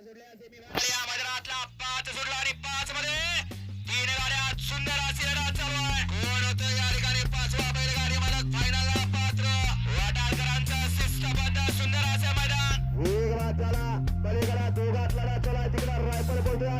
या मैदानातला पाच सुटला आणि पाच मध्ये तीन गाड्या सुंदर अशी लढत चालू आहे. कोण होतं या ठिकाणी? पाचवा बैलगाडी मालक फायनलला पात्र. वाटाळकरांचं शिस्तबद्ध सुंदर असे मैदान. वेगवान झाला पलीकडा दोघात लढा चला तिकडा रायफल बोलतोय.